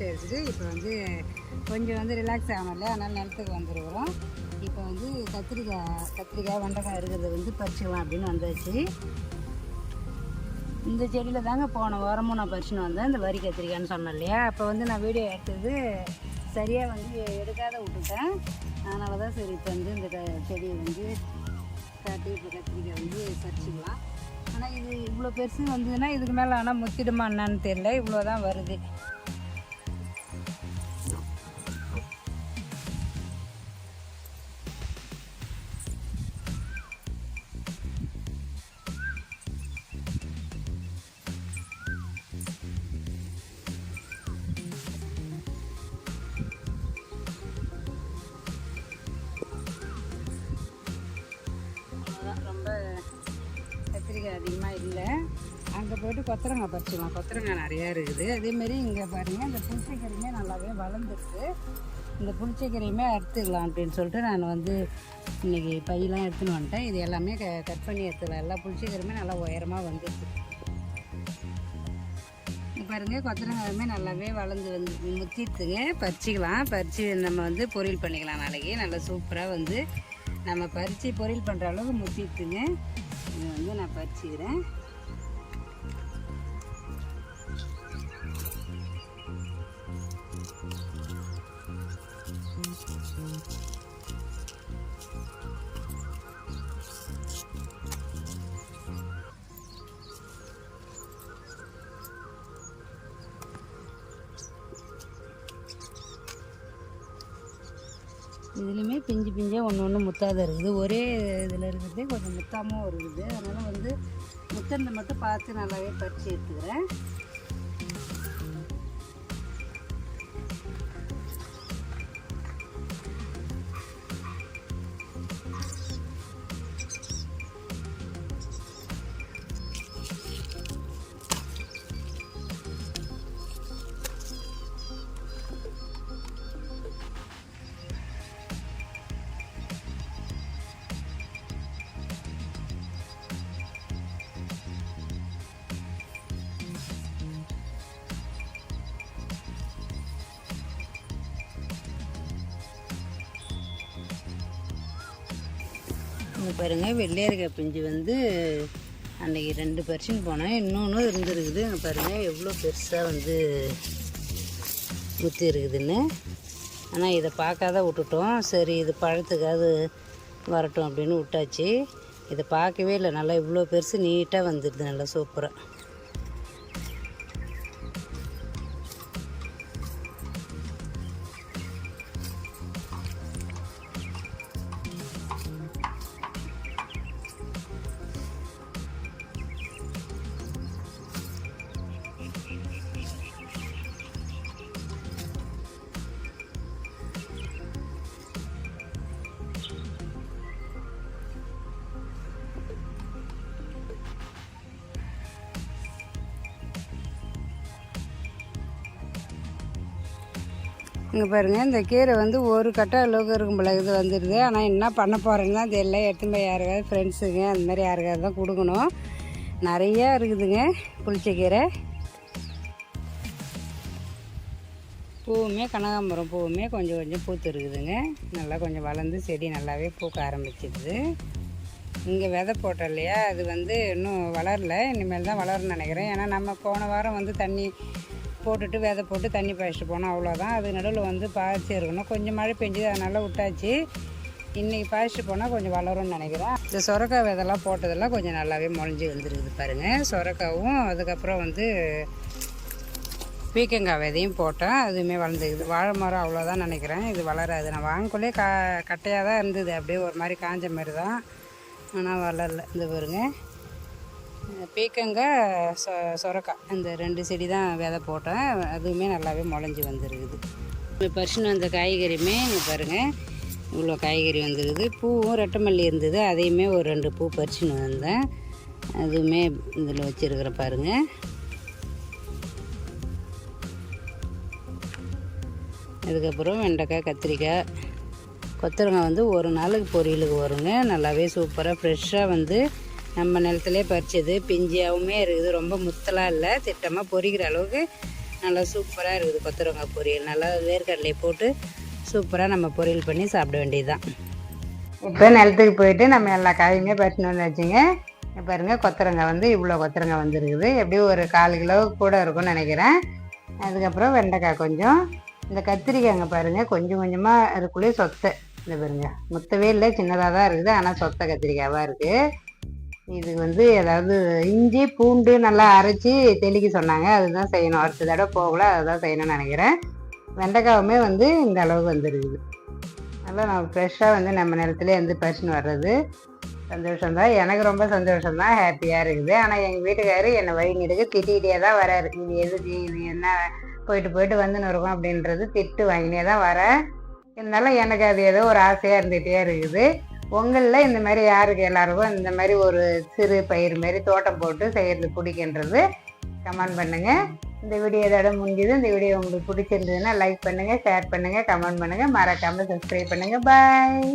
Rest எடுத்துட்டு இப்போ வந்து கொஞ்சம் வந்து ரிலாக்ஸ் ஆகணும்ல அதனால் நிலத்துக்கு வந்துருக்குறோம். இப்போ வந்து கத்திரிக்காய் கத்திரிக்காய் வெண்டைக்காய் இருக்கிறத வந்து பறிச்சிடலாம் அப்படின்னு வந்தாச்சு. இந்த செடியில் தாங்க போன வாரமும் நான் பறிச்சுன்னு வந்தேன் இந்த வரி கத்திரிக்காய்னு சொன்னேன் இல்லையா? அப்போ வந்து நான் வீடியோ எடுத்தது சரியாக வந்து எடுக்காத விட்டுட்டேன். அதனால தான் சரி இப்போ வந்து இந்த க- செடியை வந்து காட்டி இப்போ கத்திரிக்காய் வந்து பறிச்சிக்கலாம். ஆனால் இது இவ்வளோ பெருசு வந்ததுன்னா இதுக்கு மேலே ஆனால் முத்திடுமா என்னன்னு தெரியல இவ்வளோ தான் வருது. அதிகமாக இல்லை. அங்கே போய்ட்டு கொத்தரங்காய் பறிச்சிக்கலாம். கொத்தரங்காய் நிறையா இருக்குது. அதேமாரி இங்கே பாருங்கள் இந்த புளிச்சக்கீரையுமே நல்லாவே வளர்ந்துருக்கு. இந்த புளிச்சக்கீரையுமே அறுத்துக்கலாம் அப்படின்னு சொல்லிட்டு நான் வந்து இன்றைக்கி பையெல்லாம் எடுத்துன்னு வந்துட்டேன். இது எல்லாமே க கட் பண்ணி எடுத்துக்கலாம் எல்லா புளிச்சக்கீரையுமே நல்லா உயரமாக வந்துருக்கு. பாருங்கள் பாருங்க கொத்தரங்காயுமே நல்லாவே வளர்ந்து வந்து முத்திட்டுங்க பறிச்சிக்கலாம். பறித்து நம்ம வந்து பொரியல் பண்ணிக்கலாம் நாளைக்கு. நல்லா சூப்பராக வந்து நம்ம பறித்து பொரியல் பண்ணுற அளவுக்கு முத்திட்டுங்க இதை வந்து நான் பறிச்சுக்கிறேன். இதுலேயுமே பிஞ்சு பிஞ்சாக ஒன்று ஒன்று முத்தாத இருக்குது. ஒரே இதில் இருக்கிறதே கொஞ்சம் முத்தாமும் இருக்குது. அதனால் வந்து முத்தந்த மட்டும் பார்த்து நல்லாவே பறித்து எடுத்துக்கிறேன். இங்கே பாருங்கள் வெள்ளையரிக்காய் பிஞ்சு வந்து அன்றைக்கி ரெண்டு பர்சன்ட் போனேன். இன்னொன்று இருந்துருக்குது. இங்கே பாருங்கள் எவ்வளோ பெருசாக வந்து குத்தி இருக்குதுன்னு. ஆனால் இதை பார்க்காத விட்டுட்டோம். சரி இது பழத்துக்காவது வரட்டும் அப்படின்னு விட்டாச்சு. இதை பார்க்கவே இல்லை. நல்லா இவ்வளோ பெருசு நீட்டாக வந்துடுது. நல்லா சூப்பராக இங்கே பாருங்கள் இந்த கீரை வந்து ஒரு கட்டை அளவுக்கு இருக்கும் போல இது வந்துடுது ஆனால் என்ன பண்ண போகிறேன்னா தெரியல எடுத்துன்னு போய் யாருக்காவது ஃப்ரெண்ட்ஸுங்க அந்த மாதிரி யாருக்காவது தான் கொடுக்கணும். நிறையா இருக்குதுங்க புளிச்சக்கீரை பூவுமே கனகாம்பரம் பூவுமே கொஞ்சம் கொஞ்சம் பூத்து இருக்குதுங்க. நல்லா கொஞ்சம் வளர்ந்து செடி நல்லாவே பூக்க ஆரம்பிச்சிடுது. இங்கே விதை போட்டோம் இல்லையா அது வந்து இன்னும் வளரல. இனிமேல் தான் வளரும்னு நினைக்கிறேன். ஏன்னா நம்ம போன வாரம் வந்து தண்ணி போட்டுட்டு விதை போட்டு தண்ணி பாய்ச்சிட்டு போனோம். அவ்வளோதான் அது நடுவில் வந்து பாய்ச்சி இருக்கணும். கொஞ்சம் மழை பெஞ்சுது அதனால் விட்டாச்சு. இன்றைக்கி பாய்ச்சிட்டு போனால் கொஞ்சம் வளரும்னு நினைக்கிறேன். இந்த சொரக்காய் விதெல்லாம் போட்டதெல்லாம் கொஞ்சம் நல்லாவே முளைஞ்சி வந்துருக்குது பாருங்கள் சொரக்காவும் அதுக்கப்புறம் வந்து பீக்கங்காய் விதையும் போட்டேன். அதுவுமே வளர்ந்துக்குது வாழை மரம் அவ்வளோதான் நினைக்கிறேன். இது வளராது. நான் வாங்கக்குள்ளே கா கட்டையாக தான் இருந்தது. அப்படியே ஒரு மாதிரி காஞ்ச மாதிரி தான். ஆனால் வளரல. இந்த பாருங்கள் பீக்கங்காய் சொ சொரக்காய் இந்த ரெண்டு செடி தான் விதை போட்டேன். அதுவுமே நல்லாவே முளைஞ்சி வந்துருக்குது. இப்போ பறிச்சுன்னு வந்த காய்கறியுமே இங்கே பாருங்கள் இவ்வளோ காய்கறி வந்துருக்குது. பூவும் ரெட்டை மல்லி இருந்தது அதையுமே ஒரு ரெண்டு பூ பறிச்சுன்னு வந்தேன். அதுவுமே இதில் வச்சுருக்குற பாருங்கள் அதுக்கப்புறம் வெண்டைக்காய் கத்திரிக்காய். கொத்தரங்காய் வந்து ஒரு நாளுக்கு பொரியலுக்கு வருங்க. நல்லாவே சூப்பராக ஃப்ரெஷ்ஷாக வந்து நம்ம நிலத்துலேயே பறிச்சது. பிஞ்சியாகவுமே இருக்குது. ரொம்ப முத்தலாக இல்லை. திட்டமாக பொரிக்கிற அளவுக்கு நல்லா சூப்பராக இருக்குது. கொத்தரங்காய் பொரியல். நல்லா வேர்க்கடலையை போட்டு சூப்பராக நம்ம பொரியல் பண்ணி சாப்பிட வேண்டியதுதான். இப்போ நிலத்துக்கு போயிட்டு நம்ம எல்லா காயுமே பறிச்சுன்னு வந்து வச்சுங்க. பாருங்கள் பாருங்க கொத்தரங்காய் வந்து இவ்வளோ கொத்தரங்காய் வந்துருக்குது. எப்படியும் ஒரு கால் கிலோ கூட இருக்கும்னு நினைக்கிறேன். அதுக்கப்புறம் வெண்டைக்காய் கொஞ்சம். இந்த கத்திரிக்காய்ங்க பாருங்க கொஞ்சம் கொஞ்சமாக இருக்குள்ளே சொத்தை. இந்த பாருங்க. முத்தவே இல்லை சின்னதாக தான் இருக்குது. ஆனால் சொத்தை கத்திரிக்காயாக இருக்குது இது வந்து ஏதாவது இஞ்சி பூண்டு நல்லா அரைச்சி தெளிக்க சொன்னாங்க. அதுதான் செய்யணும். அடுத்த தடவை போகல அதுதான் செய்யணும்னு நினைக்கிறேன். வெண்டைக்காவுமே வந்து இந்த அளவுக்கு வந்துருக்குது நல்லா நம்ம ஃப்ரெஷ்ஷாக வந்து நம்ம நிலத்துலேயே எந்த பறிச்சுன்னு வர்றது சந்தோஷம்தான். எனக்கு ரொம்ப சந்தோஷம்தான். ஹாப்பியாக இருக்குது. ஆனால் எங்கள் வீட்டுக்காரரு என்னை வழிநெடுக்க திட்டிகிட்டே தான் வராரு. இது எதுக்கு? இது என்ன? போயிட்டு போயிட்டு வந்துன்னு இருக்கோம் அப்படின்றது திட்டு வாங்கினே தான் வரேன் இருந்தாலும் எனக்கு அது ஏதோ ஒரு ஆசையாக இருந்துகிட்டே இருக்குது. உங்களில் இந்த மாதிரி யாருக்கு எல்லாருக்கும் இந்த மாதிரி ஒரு சிறு பயிர் மாதிரி தோட்டம் போட்டு செய்கிறது பிடிக்கின்றது கமெண்ட் பண்ணுங்கள் இந்த வீடியோ இதோட முடிஞ்சது. இந்த வீடியோ உங்களுக்கு பிடிச்சிருந்ததுன்னா லைக் பண்ணுங்கள் ஷேர் பண்ணுங்கள் கமெண்ட் பண்ணுங்கள் மறக்காமல் சப்ஸ்கிரைப் பண்ணுங்கள் பாய்